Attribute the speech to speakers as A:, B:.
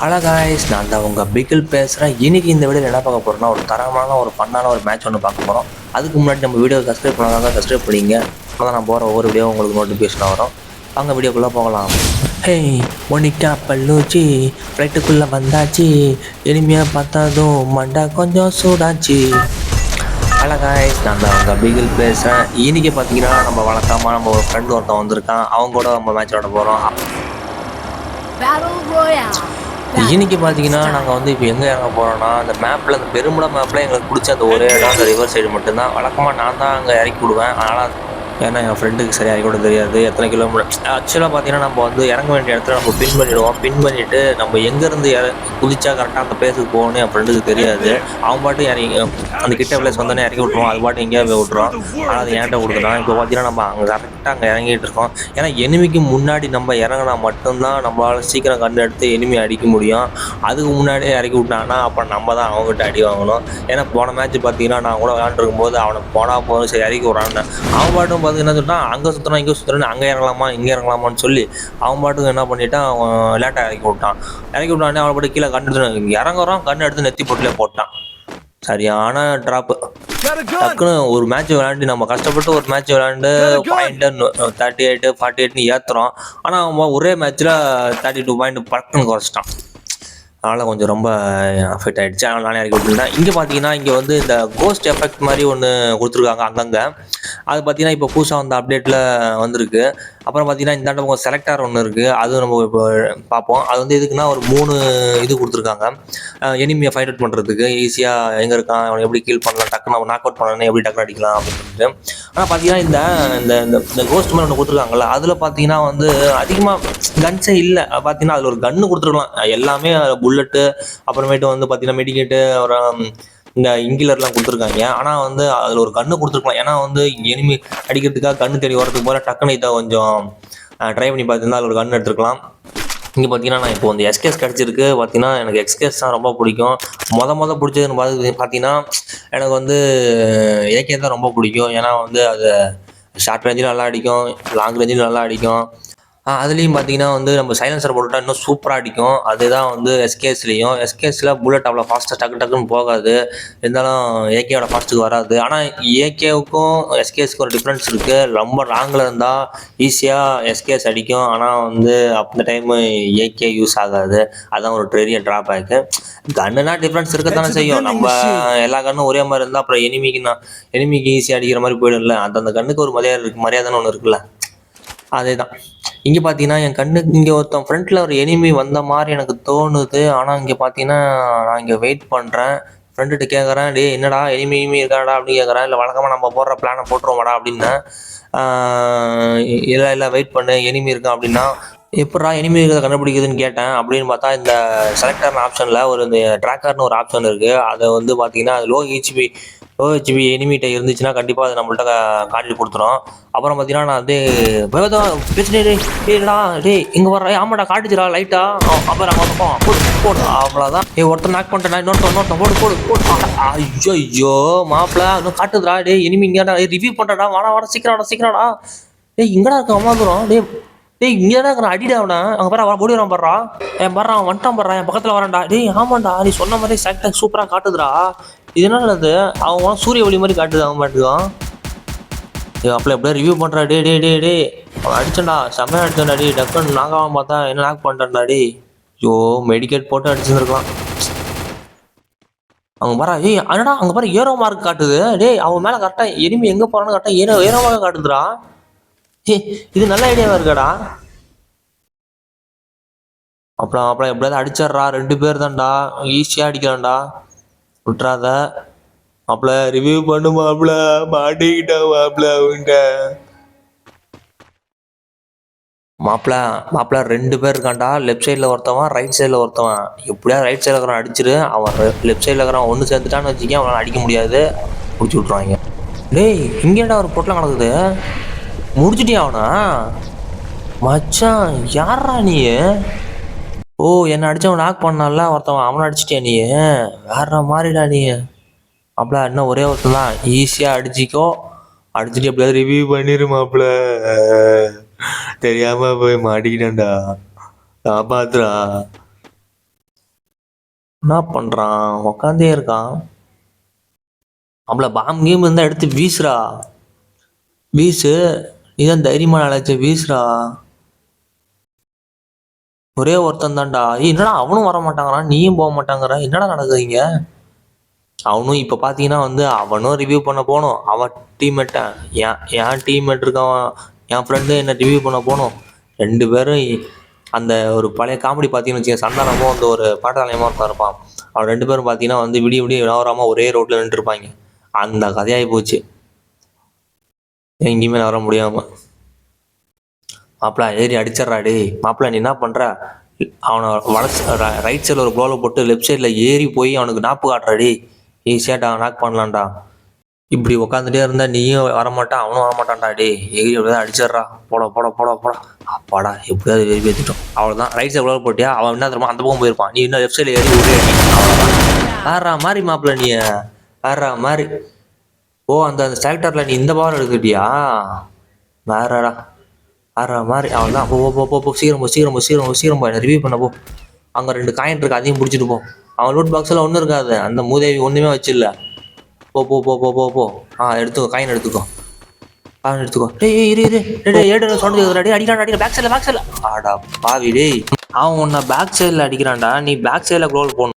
A: அழகாய்ஸ் நான் தான் உங்கள் பிகில் பேசுகிறேன் இன்னைக்கு இந்த வீடியோ என்ன பார்க்க போகிறோம்னா ஒரு தரமான ஒரு பண்ணான ஒரு மேட்ச் ஒன்று பார்க்க போகிறோம் அதுக்கு முன்னாடி நம்ம வீடியோ சப்ஸ்கிரைப் பண்ணாதாங்க சப்ஸ்கிரைப் பண்ணிங்க அப்போ தான் நான் போகிற ஒவ்வொரு வீடியோ உங்களுக்கு நோட்டிஃபிகேஷன் வரும். அவங்க வீடியோக்குள்ளே போகலாம். ஹே ஒனிக்கா பல்லூச்சி ஃப்ளைட்டுக்குள்ளே வந்தாச்சு. எளிமையாக பார்த்ததும் மண்டா கொஞ்சம் சூடாச்சு. ஹலோ நான் தான் உங்கள் பிகில் பேசுகிறேன் இன்னைக்கு பார்த்தீங்கன்னா நம்ம வழக்கமாக நம்ம ஒரு ஃப்ரெண்டு ஒருத்தன் வந்திருக்கான். அவங்க கூட நம்ம மேட்ச் விளாட போகிறோம்
B: Battle Royale.
A: இன்னைக்கு பார்த்தீங்கன்னா நாங்கள் வந்து இப்போ எங்கே இறங்க போகிறோம்னா அந்த மேப்பில் அந்த பெருமுட மேப்பில் எங்களுக்கு பிடிச்ச அந்த ஒரே இடம் அந்த ரிவர் சைடு மட்டும்தான். வழக்கமாக நான் தான் அங்கே இறக்கி விடுவேன். ஆனால் ஏன்னா என் ஃப்ரெண்டுக்கு சரியாக இறக்கி விட தெரியாது. எத்தனை கிலோமீட்டர் ஆக்சுவலாக பார்த்தீங்கன்னா நம்ம வந்து இறங்க வேண்டிய இடத்துல நம்ம பின் பண்ணிவிடுவோம் பின் பண்ணிவிட்டு நம்ம எங்கேருந்து இற குதிச்சா கரெக்டாக அந்த பிளேஸுக்கு போகணும்னு என் ஃப்ரெண்டுக்கு தெரியாது. அவன் பாட்டு இறங்கி அந்த கிட்ட விலை வந்தோடனே இறக்கி விட்ருவோம் அது பாட்டு எங்கேயா போய் விட்ருவோம் ஆனால் அது ஏன்ட்ட கொடுக்குறோம் இப்போ பார்த்தீங்கன்னா நம்ம அங்கே கரெக்டாக அங்கே இறங்கிட்டு இருக்கோம். ஏன்னா எனிமிக்கு முன்னாடி நம்ம இறங்கினா மட்டும்தான் நம்மளால் சீக்கிரம் கண்டு எடுத்து எனிமி அடிக்க முடியும். அதுக்கு முன்னாடியே இறக்கி விட்டான்னா அப்போ நம்ம தான் அவங்ககிட்ட அடி வாங்கணும். ஏன்னா போன மேட்ச் பார்த்தீங்கன்னா நான் கூட விளாண்டுருக்கும் போது அவனை போனால் போதும் சரி இறக்கி விட்றான்னு. அவன் பாட்டும் பார்த்து என்ன சொல்லிட்டான்? அங்கே சுற்றுறான் இங்கே சுற்றுறான்னு அங்கே இறங்கலாமா இங்கே இறங்கலாமான்னு சொல்லி அவன் பாட்டுக்கு என்ன பண்ணிட்டான் அவன் லேட்டாக இறக்கி விட்டான். இறக்கி விட்டானே அவனை பாட்டு கீழே கண்டு எடுத்து இறங்குறோம் கண்ணு எடுத்து நெத்தி போட்டுலேயே போட்டான். சரியான ட்ராப்பு டக்குன்னு ஒரு மேட்ச் விளையாண்டு நம்ம கஷ்டப்பட்டு ஒரு மேட்ச் விளையாண்டு பாயிண்ட் தேர்ட்டி எயிட் ஃபார்ட்டி எயிட்னு ஏற்றுறோம் ஆனால் ஒரே மேட்ச்சில் தேர்ட்டி டூ பாயிண்ட் பட்டுன்னு குறைச்சிட்டான் அதனால் கொஞ்சம் ரொம்ப அஃபெக்ட் ஆகிடுச்சு அதனால் நானே இறக்கி விட்டுருந்தேன் இங்கே பார்த்தீங்கன்னா இங்கே வந்து இந்த கோஸ்ட் எஃபெக்ட் மாதிரி ஒன்று கொடுத்துருக்காங்க அங்கங்கே. அது பார்த்தீங்கன்னா இப்போ புதுசாக வந்த அப்டேட்டில் வந்திருக்கு. அப்புறம் பார்த்தீங்கன்னா இந்த பக்கம் செலக்டார் ஒன்று இருக்குது அது நம்ம இப்போ பார்ப்போம் அது வந்து எதுக்குன்னா ஒரு மூணு இது கொடுத்துருக்காங்க. எனிமியை ஃபைட் அவுட் பண்ணுறதுக்கு ஈஸியாக எங்கே இருக்கான் அவனை எப்படி கீல் பண்ணலாம் டக்குன்னு நாக் அவுட் பண்ணணும் எப்படி டக்குனு அடிக்கலாம் அப்படின்னு சொல்லிட்டு. ஆனால் பார்த்தீங்கன்னா இந்த இந்த இந்த- இந்த கோஸ்ட் மாதிரி ஒன்று கொடுத்துருக்காங்கல்ல அதில் பார்த்தீங்கன்னா வந்து அதிகமாக கன்ஸே இல்லை. பார்த்தீங்கன்னா அதில் ஒரு கன்று கொடுத்துருக்கலாம். எல்லாமே புல்லட்டு அப்புறமேட்டு வந்து பார்த்தீங்கன்னா மெடிக்கேட்டு அப்புறம் இந்த இங்கிலர்லாம் கொடுத்துருக்காங்க. ஆனால் வந்து அதில் ஒரு கன்று கொடுத்துருக்கலாம். ஏன்னா வந்து எனிமி அடிக்கிறதுக்காக கண்ணு தேடி வரதுக்கு போல டக்குன்னு இதை கொஞ்சம் ட்ரை பண்ணி பார்த்துருந்தா அதில் ஒரு கன்று எடுத்துருக்கலாம். இங்கே பார்த்தீங்கன்னா நான் இப்போ வந்து எஸ்கேஸ் கிடச்சிருக்கு. பார்த்தீங்கன்னா எனக்கு எக்ஸ்கேஸ் தான் ரொம்ப பிடிக்கும். மொத மொத பிடிச்சதுன்னு பார்த்து பார்த்தீங்கன்னா எனக்கு வந்து ஏகே தான் ரொம்ப பிடிக்கும். ஏன்னா வந்து அது ஷார்ட் ரேஞ்சிலும் நல்லா அடிக்கும் லாங் ரேஞ்சிலும் நல்லா அடிக்கும். அதுலேயும் பார்த்தீங்கன்னா வந்து நம்ம சைலன்சர் போட்டுட்டா இன்னும் சூப்பராக அடிக்கும். அதுதான் வந்து எஸ்கேஸ்லேயும் எஸ்கேஸில் புல்லட் அவ்வளோ ஃபாஸ்ட்டாக டக்கு டக்குன்னு போகாது. இருந்தாலும் ஏகேவோட ஃபாஸ்ட்டுக்கு வராது. ஆனால் ஏகேவுக்கும் எஸ்கேஸ்க்கும் ஒரு டிஃப்ரென்ஸ் இருக்குது ரொம்ப லாங்கில் இருந்தால் ஈஸியாக எஸ்கேஸ் அடிக்கும். ஆனால் வந்து அந்த டைமு ஏகே யூஸ் ஆகாது. அதான் ஒரு பெரிய ட்ராபேக்கு கன்னுனா டிஃப்ரென்ஸ் இருக்கத்தானே செய்யும். நம்ம எல்லா கன்னும் ஒரே மாதிரி இருந்தால் அப்புறம் எனிமிக்கு நான் எனிமிக்கு ஈஸியாக அடிக்கிற மாதிரி போயிடும்ல. அந்தந்த கண்ணுக்கு ஒரு மரியாதை இருக்கு மரியாதைன்னு ஒன்று இருக்குல்ல. அதே தான் இங்கே பார்த்தீங்கன்னா என் கண்ணுக்கு இங்கே ஒருத்தன் ஃப்ரண்ட்டில் ஒரு எனிமி வந்த மாதிரி எனக்கு தோணுது. ஆனால் இங்கே பார்த்தீங்கன்னா நான் இங்கே வெயிட் பண்ணுறேன் ஃப்ரெண்டுகிட்ட கேட்குறேன் டேய் என்னடா எனிமி எனிமி இருக்காடா? அப்படின்னு கேட்குறேன் இல்லை வழக்கமாக நம்ம போடுற பிளானை போட்டுருவோமாடா அப்படின்னேன். இல்லை இல்லை வெயிட் பண்ணு எனிமி இருக்கான் அப்படின்னா எப்படா எனிமி இருக்கிறத கண்டுபிடிக்குதுன்னு கேட்டேன். அப்படின்னு பார்த்தா இந்த செலக்டர்னு ஆப்ஷனில் ஒரு இந்த ட்ராக்கர்னு ஒரு ஆப்ஷன் இருக்குது அதை வந்து பார்த்தீங்கன்னா லோ ஹெச்பி ஓ ஹெச்பி எனிமிட்ட இருந்துச்சுன்னா கண்டிப்பாக அது நம்மள்ட்ட காட்டி கொடுத்துரும். அப்புறம் பார்த்தீங்கன்னா நான் வந்து வேதம் பிரச்சனை டேய்டா டேய் இங்கே வர ஆமாடா காட்டுச்சுடா லைட்டா அப்புறம் அங்கே பக்கம் போடு போடு. அவ்வளோதான் ஏ ஒருத்தன் நாக் பண்ணிட்டேன்? இன்னொருத்தன் இன்னொருத்தன் போடு போடு போடு. ஐயோ ஐயோ மாப்பிள்ள இன்னும் காட்டுதுடா. டேய் இனிமே இங்கேடா. ரிவ்யூ பண்ணுறடா வாடா வாடா சீக்கிரம்டா சீக்கிரம்டா டேய் இங்கடா இருக்க அம்மா தூரம் டே டேய் இங்கே தான் இருக்கிற அடிடா அவனை. அங்கே பாரு அவன் ஓடி வரான் பாடுறான் என் பாடுறான் அவன் வந்துட்டான் பாடுறான் என் பக்கத்தில் வரான்டா. டேய் ஆமாண்டா. நீ சொன்ன மாதிரி சாக்டாக் சூப்பராக காட்டுதுடா. இது என்ன அவன் சூரிய ஒளி மாதிரி காட்டுது அவன் பாட்டுக்கும். ஏய் அப்பல எப்படியா ரிவ்யூ பண்ணுறா டே டே டே டே அவன் அடிச்சண்டா செம்மையாக அடிச்சண்டா டே. டக்குன்னு நாகாம பார்த்தா என்ன நாக் பண்ணிட்டான்டா டே ஐயோ மெடிக்கேட் போட்டு அடிச்சிருந்துருக்கலாம். அவங்க பாரா ஏய் அண்ணடா அங்கே பாரு ஏரோ மார்க் காட்டுது. டேய் அவன் மேலே கரெக்டாக எனிமி எங்கே போகிறான்னு கரெக்டாக ஏரோ ஏரோ மார்க் காட்டுதுடா. ஏய் இது நல்ல ஐடியாவா இருக்காடா? அப்புறம் அப்புறம் எப்படியாவது அடிச்சிடுறா. ரெண்டு பேர் தான்டா ஈஸியாக அடிக்கலாம்டா. விட்றாத மாப்பிள ரிவ்யூ பண்ணு மாப்பிள. மாட்டிக்கிட்ட மாப்பிள அவங்க மாப்பிள மாப்பிள ரெண்டு பேர் இருக்கான்டா. லெஃப்ட் சைடில் ஒருத்தவன் ரைட் சைடில் ஒருத்தவன். எப்படியா ரைட் சைடில் இருக்கிறவன் அடிச்சிரு. அவன் லெஃப்ட் சைடில் இருக்கிறவன் ஒன்று சேர்ந்துட்டான்னு வச்சுக்கேன் அவனால் அடிக்க முடியாது. பிடிச்சி விட்ருவாங்க டேய் இங்கேடா ஒரு பொட்டலாம் கிடக்குது. முடிச்சிட்டியா அவனா? மச்சான் யாரா நீ ஓ என்னை அடிச்சவன் நாக் பண்ணால ஒருத்தவன் அவனை அடிச்சிட்டியா நீ வேற மாதிரிடா நீ அப்பல இன்னும் ஒரே ஒருத்தன் தான். ஈஸியாக அடிச்சிக்கோ. அடிச்சுட்டு எப்படியாவது ரிவ்யூ பண்ணிருமாப்ல தெரியாம போய் மாட்டிக்கிட்டேன்டா. காப்பாத்துறா. என்ன பண்ணுறான் உக்காந்தே இருக்கான். அப்பள பாம் கேம் இருந்தால் எடுத்து வீசுறா. வீசு. இதான் தைரியமான அழைச்ச வீசுறா ஒரே ஒருத்தன் தான்டா என்னடா அவனும் வர மாட்டாங்கிறான் நீயும் போக மாட்டாங்கற என்னடா நடக்குதுங்க? அவனும் இப்போ பார்த்தீங்கன்னா வந்து அவனும் ரிவ்யூ பண்ண போகணும். அவன் டீம்மேட்டை என் என் டீம்மேட் இருக்கவன் என் ஃப்ரெண்டு என்ன ரிவ்யூ பண்ண போகணும்? ரெண்டு பேரும் அந்த ஒரு பழைய காமெடி பார்த்தீங்கன்னு வச்சுக்கோங்க சந்தானமும் அந்த ஒரு பாட்டாளயமாக ஒருத்தன் இருப்பான். அவன் ரெண்டு பேரும் பார்த்தீங்கன்னா வந்து விடிய விடிய நவராமல் ஒரே ரோட்டில் நின்றுருப்பாங்க. அந்த கதையாகி போச்சு. எங்கேயுமே வர முடியாமல் மாப்பிளா ஏறி அடிச்சிட்றா டே மாப்பிள நீ என்ன பண்ணுற அவனை வலசு ரைட் சைடில் ஒரு க்ளோவில் போட்டு லெஃப்ட் சைடில் ஏறி போய் அவனுக்கு நாப்பு காட்டுறா டேய். ஈஸியாட்டா நாக் பண்ணலான்டா இப்படி உட்காந்துட்டே இருந்தா நீயும் வரமாட்டான் அவனும் வரமாட்டான்டா டே எகிரி எப்படிதான் அடிச்சிடுறா. போட போட போட போட. அப்பாடா எப்படியாவது வெறி பேத்திட்டோம் அவ்வளோதான் ரைட் சைடு க்ளோவில் போட்டியா? அவன் என்ன தெரியுமா? அந்த பக்கம் போயிருப்பான். நீ இன்னும் லெஃப்ட் சைடில் ஏறி ஒரே அடி மாதிரி மாப்பிள்ள நீ. வேறா மாதிரி. ஓ அந்த அந்த செலக்டரில் நீ இந்த பவர் எடுத்துட்டியா வேறடா. வேற மாதிரி அவன் தான் போ போ, போ போ சீக்கிரம் போ சீக்கிரம் போ சீக்கிரம் போ சீக்கிரம் போ. என்ன ரிவ்யூ பண்ண போ. அங்கே ரெண்டு காயின் இருக்கு அதையும் பிடிச்சிட்டு போ. அவன் லூட் பாக்ஸில் ஒன்றும் இருக்காது. அந்த மூதேவி ஒன்றுமே வச்சில்ல. போ போ போ போ போ போ. ஆ எடுத்துக்கோ காயின் எடுத்துக்கோ. காயின் எடுத்துக்கோ. டேய் இரு இரு. டேய், ஏடு சொன்னது டேய் அடிக்கிறான் அடிக்கிறான் பேக் சைடில் பேக் சைடில் ஆடா பாவி டேய். அவன் உன்னை பேக் சைடில் அடிக்கிறான்டா. நீ பேக் சைடில் க்ளோல் போடணும்.